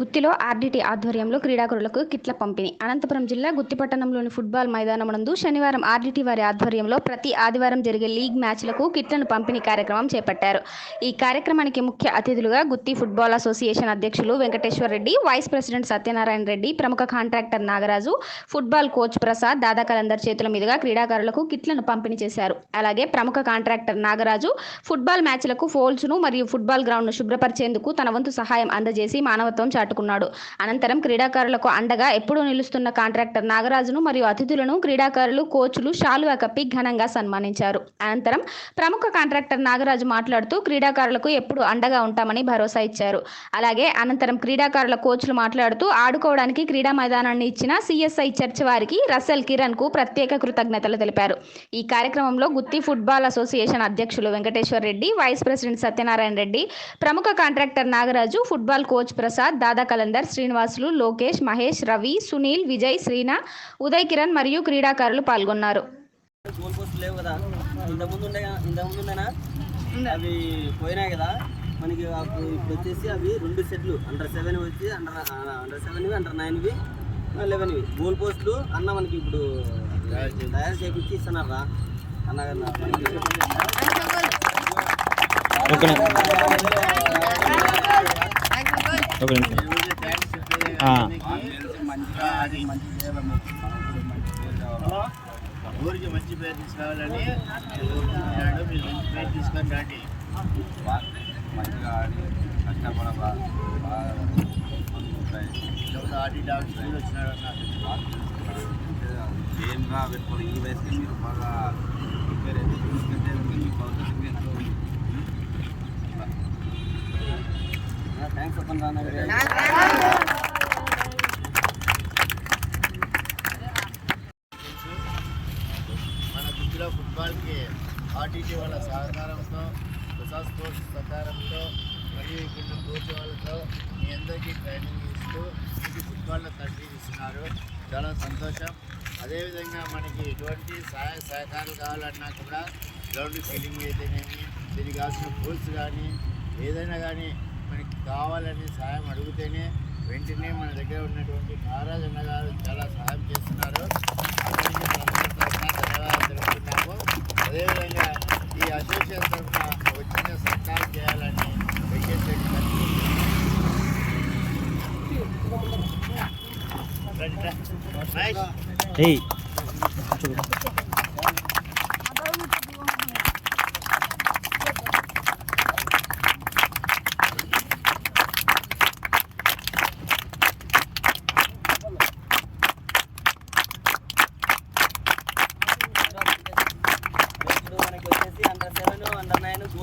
గుత్తిలో RDT ఆధ్వర్యంలో క్రీడాకారులకు కిట్ల పంపిణీ. అనంతపురం జిల్లా గుత్తి పట్టణంలోని ఫుట్బాల్ మైదానమునందు శనివారం ఆర్డీటీ వారి ఆధ్వర్యంలో ప్రతి ఆదివారం జరిగే లీగ్ మ్యాచ్లకు కిట్లను పంపిణీ కార్యక్రమం చేపట్టారు. ఈ కార్యక్రమానికి ముఖ్య అతిథులుగా గుత్తి ఫుట్బాల్ అసోసియేషన్ అధ్యక్షులు వెంకటేశ్వర్ రెడ్డి వైస్ ప్రెసిడెంట్ సత్యనారాయణ రెడ్డి ప్రముఖ contractor Nagaraju football coach Prasad Dada Kalandar చేతుల మీదుగా క్రీడాకారులకు కిట్లను పంపిణీ చేశారు. అలాగే ప్రముఖ కాంట్రాక్టర్ నాగరాజు ఫుట్బాల్ మ్యాచ్లకు ఫోల్స్ను మరియు ఫుట్బాల్ గ్రౌండ్ను శుభ్రపరిచేందుకు తన వంతు సహాయం అందజేసి మానవత్వం చాటుకున్నాడు అనంతరం క్రీడాకారులకు అండగా ఎప్పుడూ నిలుస్తున్న కాంట్రాక్టర్ నాగరాజును మరియు అతిథులను క్రీడాకారులు కోచ్లు షాలువా కప్పి ఘనంగా సన్మానించారు. అనంతరం ప్రముఖ కాంట్రాక్టర్ నాగరాజు మాట్లాడుతూ క్రీడాకారులకు ఎప్పుడు అండగా ఉంటామని భరోసా ఇచ్చారు. అలాగే అనంతరం క్రీడాకారుల కోచ్లు మాట్లాడుతూ ఆడుకోవడానికి క్రీడా మైదానాన్ని ఇచ్చిన సిఎస్ఐ చర్చ్ వారికి రసెల్ కిరణ్కు ప్రత్యేక కృతజ్ఞతలు తెలిపారు. ఈ కార్యక్రమంలో గుత్తి ఫుట్బాల్ అసోసియేషన్ అధ్యక్షులు వెంకటేశ్వర్ రెడ్డి వైస్ ప్రెసిడెంట్ సత్యనారాయణ రెడ్డి ప్రముఖ contractor Nagaraju football coach Prasad Dada Kalandar Srinivasulu Lokesh Mahesh Ravi Sunil Vijay Srina Uday Kiran మరియు క్రీడాకారులు పాల్గొన్నారు. గోల్ పోస్ట్ లేవు కదా. ఇంతకుముందు ఉండే ఇంతకుముందు ఉండేనా అవి పోయినాయి కదా. మనకి ఇప్పుడు వచ్చేసి అవి రెండు సెట్లు. అండర్ సెవెన్ వచ్చి అండర్ అండర్ సెవెన్వి అండర్ నైన్వి లెవెన్వి గోల్ పోస్టులు అన్న మనకి ఇప్పుడు తయారు చేపించి ఇస్తున్నారా? అన్న కదా ఓకే. ఊరికి మంచి పేరు తీసుకురావాలని కోరుకుంటున్నాడు మీరు మంచి పేరు తీసుకొని రండి మంచిగా ఆడి కష్టపడ లేకపోతే ఆడి డాక్టర్ స్కూల్ వచ్చినాడు గేమ్గా పెట్టుకొని ఈ వయసుకి మీరు బాగా ప్రిపేర్ అయితే చూసుకుంటే మీకు అవకాశం ఎంతో ఉంది. థ్యాంక్స్ చెప్పండి రా మన గుజ్జులో ఫుట్బాల్కి ఆర్టీటీ వాళ్ళ సహకారంతో ప్రసాద్ స్పోర్ట్స్ సహకారంతో మరియు ఇక్కడ కోచ్ వాళ్ళతో మీ అందరికీ ట్రైనింగ్ ఇస్తూ మీకు ఫుట్బాల్లో తర్ఫీదు ఇస్తున్నారు చాలా సంతోషం. అదేవిధంగా మనకి ఎటువంటి సహాయ సహకారాలు కావాలన్నా కూడా గ్రౌండ్ ఫీలింగ్ అయితేనేమి దీనికి కావాల్సిన పూల్స్ కానీ ఏదైనా కానీ మనకి కావాలని సహాయం అడిగితేనే వెంటనే మన దగ్గర ఉన్నటువంటి మహారాజ్ అన్న గారు చాలా సహాయం చేస్తున్నారు అందరికీ మనందరి తరఫున ధన్యవాదాలు తెలుపుతున్నాము అదేవిధంగా ఈ అసోసియేషన్ తరఫున వచ్చిన సత్కారం చేయాలని వెంకటేశ్వర గారికి రండి రా. మహేష్, ఏయ్ ఇప్పుడు మనకి వచ్చేసి under seven under nine goal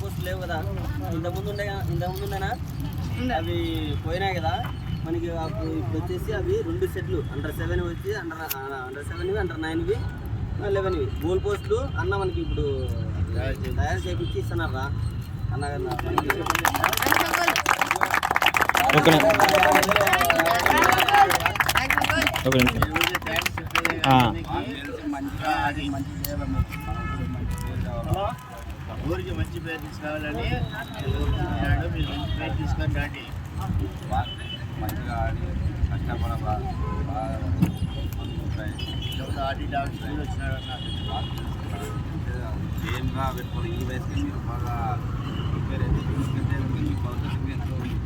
post లేవు కదా ఇంతకుముందు ఉండే ఇంతకుముందు ఉండేనా? అవి పోయినాయి కదా? మనకి ఇప్పుడు వచ్చేసి అవి రెండు సెట్లు. అండర్ సెవెన్ వచ్చి అండర్ అండర్ సెవెన్వి అండర్ నైన్వి లెవెన్వి గోల్ పోస్టులు అన్న మనకి ఇప్పుడు తయారు చేపించి ఇస్తున్నారా అన్న ఊరికి మంచి పేరు తీసుకురావాలని మీరు మంచి పేరు తీసుకొని రండి. మంచిగా ఆడి కష్టపడ లేకపోతే ఆడి డాక్టర్ స్కూల్ వచ్చినాడు గేమ్గా పెట్టుకొని ఈ వయసుకి మీరు బాగా ప్రిపేర్ అయితే చూసుకుంటే మీకు అవకాశం ఎంతో ఉంది.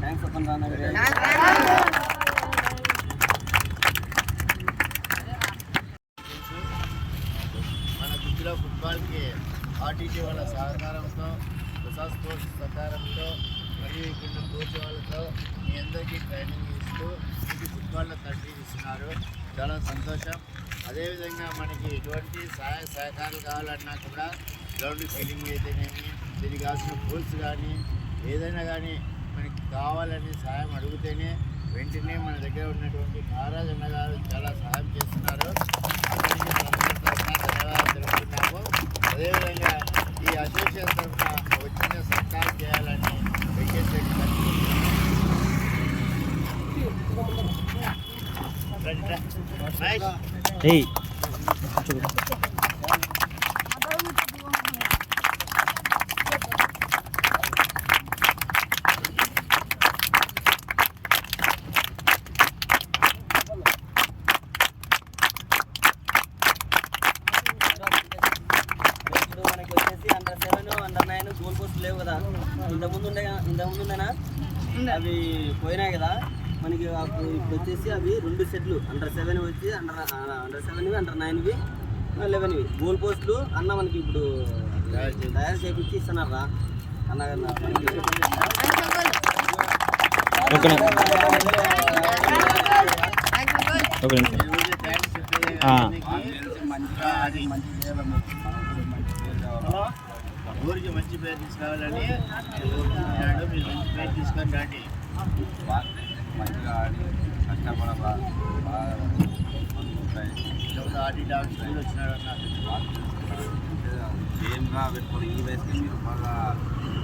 థ్యాంక్స్ చెప్పండి రా అన్న మన గుజ్జులో ఫుట్బాల్కి ఆర్టీటీ వాళ్ళ సహకారంతో ప్రసాద్ స్పోర్ట్స్ మరియు ఇక్కడ కోచ్ మీ అందరికీ ట్రైనింగ్ ఇస్తూ మీకు ఫుట్బాల్లో తండ్రి ఇస్తున్నారు. చాలా సంతోషం. అదేవిధంగా మనకి ఎటువంటి సహాయ సహకారాలు కావాలన్నా కూడా గ్రౌండ్ ఫీలింగ్ అయితేనేమి దీనికి కావాల్సిన పూల్స్ కానీ ఏదైనా కానీ మనకి కావాలని సహాయం అడిగితేనే వెంటనే మన దగ్గర ఉన్నటువంటి మహారాజ్ అన్నగారు చాలా సహాయం చేస్తున్నారు. ధన్యవాదాలు తెలుపుతున్నాము. అదేవిధంగా ఈ అసోసియేషన్ తరఫున వచ్చిన సత్కారం చేయాలని వెంకటేశ్వర గారికి రా. నైన్ గోల్ పోస్ట్ లేవు కదా. ఇంతకుముందు ఉండే ఇంతకుముందు ఉండేనా అవి పోయినాయి కదా. మనకి ఇప్పుడు వచ్చేసి అవి రెండు సెట్లు అండర్ సెవెన్ వచ్చి అండర్ అండర్ సెవెన్వి అండర్ నైన్వి లెవెన్వి గోల్ పోస్టులు అన్న మనకి ఇప్పుడు తయారు చేపించి ఇస్తున్నారా అన్న అన్న మంచిగా ఆడి మంచి ఊరికి మంచి పేరు తీసుకురావాలని కోరుకుంటున్నాడు మీరు మంచి పేరు తీసుకొని రండి మంచిగా ఆడి కష్టపడ బాగా బాగా ఉంటాయి లేకపోతే ఆడి డాన్స్ స్కూల్ వచ్చినాడు అన్నారు గేమ్గా పెట్టుకొని ఈ వయసుకి మీరు బాగా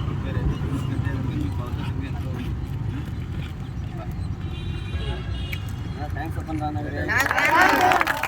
ప్రిపేర్ అయితే చూసుకుంటే మీ అవకాశం ఎంతో ఉంది. థ్యాంక్స్ చెప్పండి రా